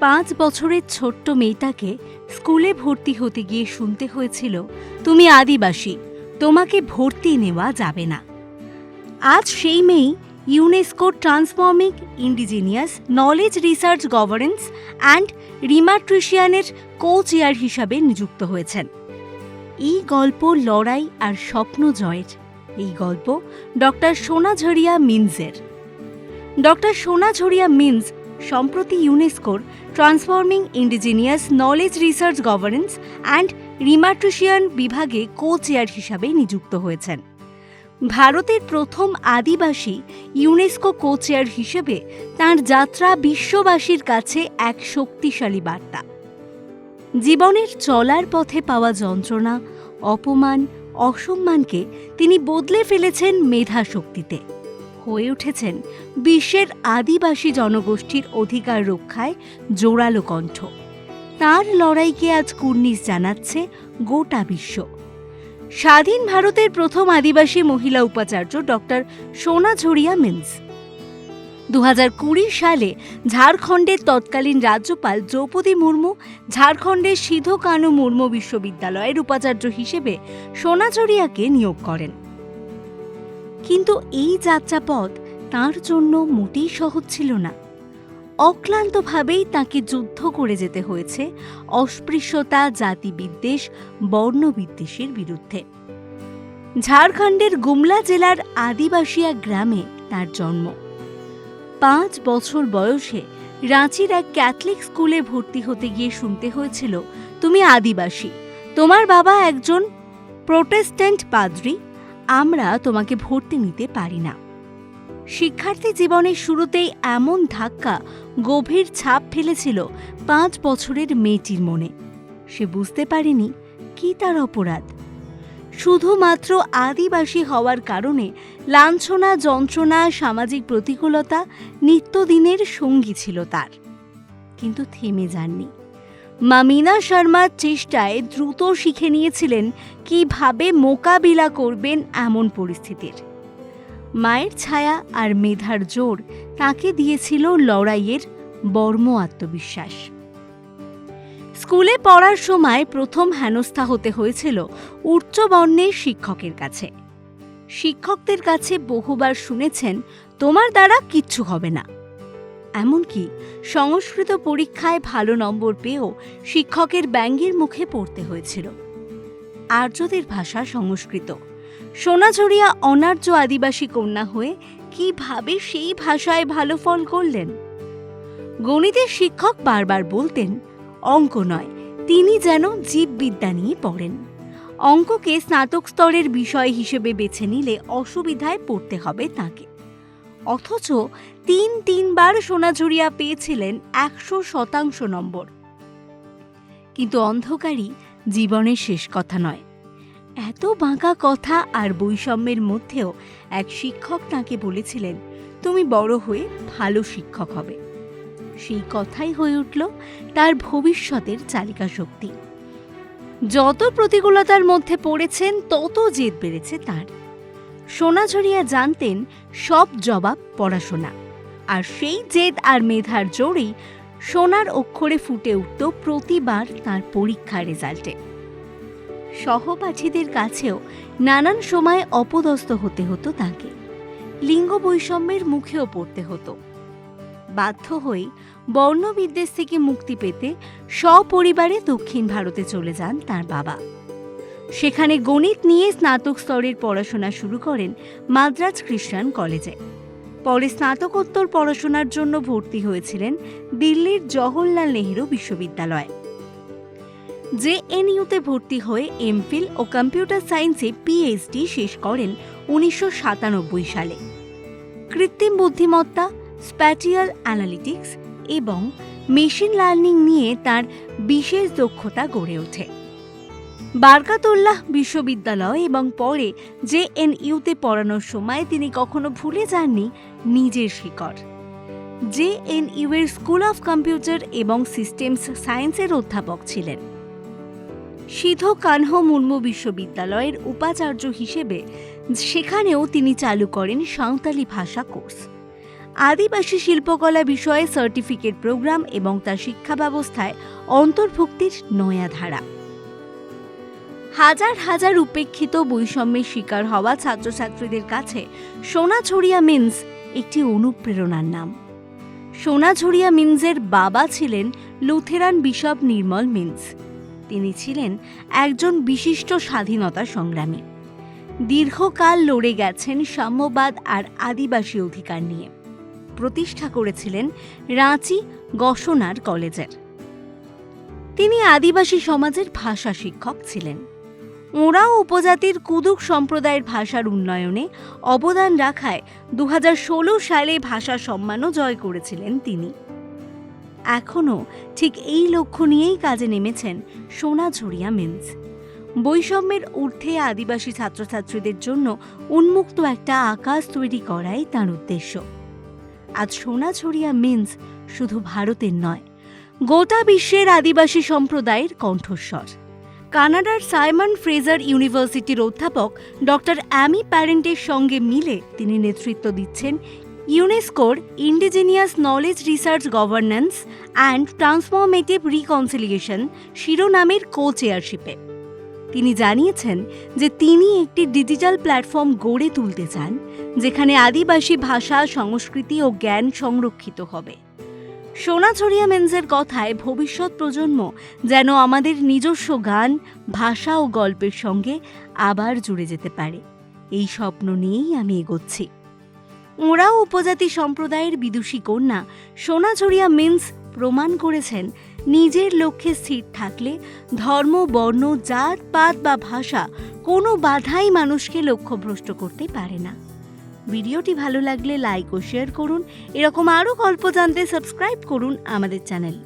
পাঁচ বছরের ছোট্ট মেয়েটাকে স্কুলে ভর্তি হতে গিয়ে শুনতে হয়েছিল, তুমি আদিবাসী, তোমাকে ভর্তি নেওয়া যাবে না। আজ সেই মেয়েই UNESCO transforming indigenous knowledge research governance and রিমাট্রিশিয়ানের co chair হিসাবে নিযুক্ত হয়েছেন। এই গল্প লড়াই আর স্বপ্ন জয়ের। এই গল্প ডক্টর সোনাঝরিয়া মিনসের। ডক্টর সোনাঝরিয়া মিন্স সম্প্রতি ইউনেস্কোর transforming indigenous knowledge research governance and rematriation বিভাগে কো চেয়ার হিসাবে নিযুক্ত হয়েছেন। ভারতের প্রথম আদিবাসী ইউনেস্কো কো চেয়ার হিসেবে তাঁর যাত্রা বিশ্ববাসীর কাছে এক শক্তিশালী বার্তা। জীবনের চলার পথে পাওয়া যন্ত্রণা, অপমান, অসম্মানকে তিনি বদলে ফেলেছেন মেধা শক্তিতে হয়ে উঠেছেন বিশ্বের আদিবাসী জনগোষ্ঠীর অধিকার রক্ষায় জোরালো কণ্ঠ। তার লড়াইকে আজ কুর্নিশ জানাচ্ছে গোটা বিশ্ব। স্বাধীন ভারতের প্রথম আদিবাসী মহিলা উপাচার্য ডক্টর সোনা ঝরিয়া মিন্স। দু হাজার কুড়ি সালে ঝাড়খণ্ডের তৎকালীন রাজ্যপাল দ্রৌপদী মুর্মু ঝাড়খণ্ডের সিধু কানু মুর্মু বিশ্ববিদ্যালয়ের উপাচার্য হিসেবে সোনাঝরিয়াকে নিয়োগ করেন। কিন্তু এই যাত্রাপথ তার জন্য মোটেই সহজ ছিল না। অক্লান্তভাবেই তাকে যুদ্ধ করে যেতে হয়েছে অস্পৃশ্যতা, জাতিবিদ্বেষ, বর্ণবিদ্বেষের বিরুদ্ধে। ঝাড়খণ্ডের গুমলা জেলার আদিবাসিয়া গ্রামে তার জন্ম। পাঁচ বছর বয়সে রাঁচির এক ক্যাথলিক স্কুলে ভর্তি হতে গিয়ে শুনতে হয়েছিল, তুমি আদিবাসী, তোমার বাবা একজন প্রোটেস্ট্যান্ট পাদ্রী আমরা তোমাকে ভর্তি নিতে পারি না। শিক্ষার্থী জীবনের শুরুতেই এমন ধাক্কা গভীর ছাপ ফেলেছিল পাঁচ বছরের মেয়েটির মনে। সে বুঝতে পারেনি কি তার অপরাধ। শুধুমাত্র আদিবাসী হওয়ার কারণে লাঞ্ছনা, যন্ত্রণা, সামাজিক প্রতিকূলতা নিত্যদিনের সঙ্গী ছিল তার। কিন্তু থেমে যাননি। মামিনা শর্মার চেষ্টায় দ্রুত শিখে নিয়েছিলেন কীভাবে মোকাবিলা করবেন এমন পরিস্থিতির। মায়ের ছায়া আর মেধার জোর তাকে দিয়েছিল লড়াইয়ের বর্ম আত্মবিশ্বাস। স্কুলে পড়ার সময় প্রথম হেনস্থা হতে হয়েছিল উচ্চবর্ণের শিক্ষকের কাছে। শিক্ষকদের কাছে বহুবার শুনেছেন, তোমার দ্বারা কিচ্ছু হবে না। এমনকি সংস্কৃত পরীক্ষায় ভালো নম্বর পেয়েও শিক্ষকের ব্যঙ্গের মুখে পড়তে হয়েছিল। আর্যদের ভাষা সংস্কৃত। সোনাঝরিয়া অনার্য আদিবাসী কন্যা হয়ে কীভাবে সেই ভাষায় ভালো ফল করলেন? গণিতের শিক্ষক বারবার বলতেন, অঙ্ক নয়, তিনি যেন জীববিদ্যা নিয়ে পড়েন। অঙ্ককে স্নাতক স্তরের বিষয় হিসেবে বেছে নিলে অসুবিধায় পড়তে হবে তাকে। অথচ তিন তিনবার সোনাঝুরিয়া পেয়েছিলেন একশো শতাংশ নম্বর। কিন্তু অন্ধকারই জীবনের শেষ কথা নয়। এত বাঁকা কথা আর বৈষম্যের মধ্যেও এক শিক্ষক তাকে বলেছিলেন, তুমি বড় হয়ে ভালো শিক্ষক হবে। সেই কথাই হয়ে উঠল তার ভবিষ্যতের চালিকা শক্তি। যত প্রতিকূলতার মধ্যে পড়েছেন, তত জেদ বেড়েছে তার। সোনাঝরিয়া জানতেন সব জবাব পড়াশোনা। আর সেই জেদ আর মেধার জোরেই সোনার অক্ষরে ফুটে উঠত প্রতিবার তার পরীক্ষার রেজাল্টে। সহপাঠীদের কাছেও নানান সময় অপদস্থ হতে হতো তাকে। লিঙ্গ বৈষম্যের মুখেও পড়তে হতো। বাধ্য হয়ে বর্ণবিদ্বেষ থেকে মুক্তি পেতে সপরিবারে দক্ষিণ ভারতে চলে যান তার বাবা। সেখানে গণিত নিয়ে স্নাতক স্তরের পড়াশোনা শুরু করেন মাদ্রাজ খ্রিস্টান কলেজে। পরে স্নাতকোত্তর পড়াশোনার জন্য ভর্তি হয়েছিলেন দিল্লির জওহরলাল নেহেরু বিশ্ববিদ্যালয়। জেএনইউতে ভর্তি হয়ে এমফিল ও কম্পিউটার সায়েন্সে পিএইচডি শেষ করেন উনিশশো সাতানব্বই সালে। কৃত্রিম বুদ্ধিমত্তা, স্প্যাটিয়াল অ্যানালিটিক্স এবং মেশিন লার্নিং নিয়ে তার বিশেষ দক্ষতা গড়ে ওঠে। বারকাতুল্লাহ বিশ্ববিদ্যালয় এবং পরে জেএনইউতে পড়ানোর সময় তিনি কখনো ভুলে যাননি নিজের শিকড়। জেএনইউ এর স্কুল অফ কম্পিউটার এবং সিস্টেমস সায়েন্সের অধ্যাপক ছিলেন। সিধু কানহ মুর্মু বিশ্ববিদ্যালয়ের উপাচার্য হিসেবে সেখানেও তিনি চালু করেন সাঁওতালি ভাষা কোর্স। আদিবাসী শিল্পকলা বিষয়ে সার্টিফিকেট প্রোগ্রাম এবং তার শিক্ষা ব্যবস্থায় অন্তর্ভুক্তির নয়া ধারা হাজার হাজার উপেক্ষিত বৈষম্যের শিকার হওয়া ছাত্রছাত্রীদের কাছে সোনাঝুরিয়া মিন্স একটি অনুপ্রেরণার নাম। সোনাঝুরিয়া মিন্সের বাবা ছিলেন লুথেরান বিশপ নির্মল মিন্স। তিনি ছিলেন একজন বিশিষ্ট স্বাধীনতা সংগ্রামী। দীর্ঘকাল লড়ে গেছেন সাম্যবাদ আর আদিবাসী অধিকার নিয়ে। প্রতিষ্ঠা করেছিলেন রাঁচি গসনার কলেজের। তিনি আদিবাসী সমাজের ভাষা শিক্ষক ছিলেন। ওঁরাও উপজাতির কুদুক সম্প্রদায়ের ভাষার উন্নয়নে অবদান রাখায় দু হাজার ষোলো সালে ভাষা সম্মানও জয় করেছিলেন তিনি। এখনও ঠিক এই লক্ষ্য নিয়েই কাজে নেমেছেন সোনাঝুরিয়া মিন্স। বৈষম্যের ঊর্ধ্বে আদিবাসী ছাত্রছাত্রীদের জন্য উন্মুক্ত একটা আকাশ তৈরি করাই তার উদ্দেশ্য। আজ সোনাঝুরিয়া মিন্স শুধু ভারতের নয়, গোটা বিশ্বের আদিবাসী সম্প্রদায়ের কণ্ঠস্বর। কানাডার সাইমন ফ্রেজার ইউনিভার্সিটির অধ্যাপক ডক্টর অ্যামি প্যারেন্টের সঙ্গে মিলে তিনি নেতৃত্ব দিচ্ছেন ইউনেস্কোর indigenous knowledge research governance and transformative reconciliation শিরোনামের কো চেয়ারশিপে তিনি জানিয়েছেন যে তিনি একটি ডিজিটাল প্ল্যাটফর্ম গড়ে তুলতে চান, যেখানে আদিবাসী ভাষা, সংস্কৃতি ও জ্ঞান সংরক্ষিত হবে। সোনাঝরিয়া মেন্সের কথায় ভবিষ্যৎ প্রজন্ম যেন আমাদের নিজস্ব গান, ভাষা ও গল্পের সঙ্গে আবার জুড়ে যেতে পারে। এই স্বপ্ন নিয়েই আমি এগোচ্ছি। ওঁরাও উপজাতি সম্প্রদায়ের বিদুষী কন্যা সোনাঝরিয়া মিন্স প্রমাণ করেছেন নিজের লক্ষ্যে স্থির থাকলে ধর্ম, বর্ণ, জাত, পাত বা ভাষা কোনো বাধাই মানুষকে লক্ষ্যভ্রষ্ট করতে পারে না। ভিডিওটি ভালো লাগলে লাইক ও শেয়ার করুন। এরকম আরও গল্প জানতে সাবস্ক্রাইব করুন আমাদের চ্যানেল।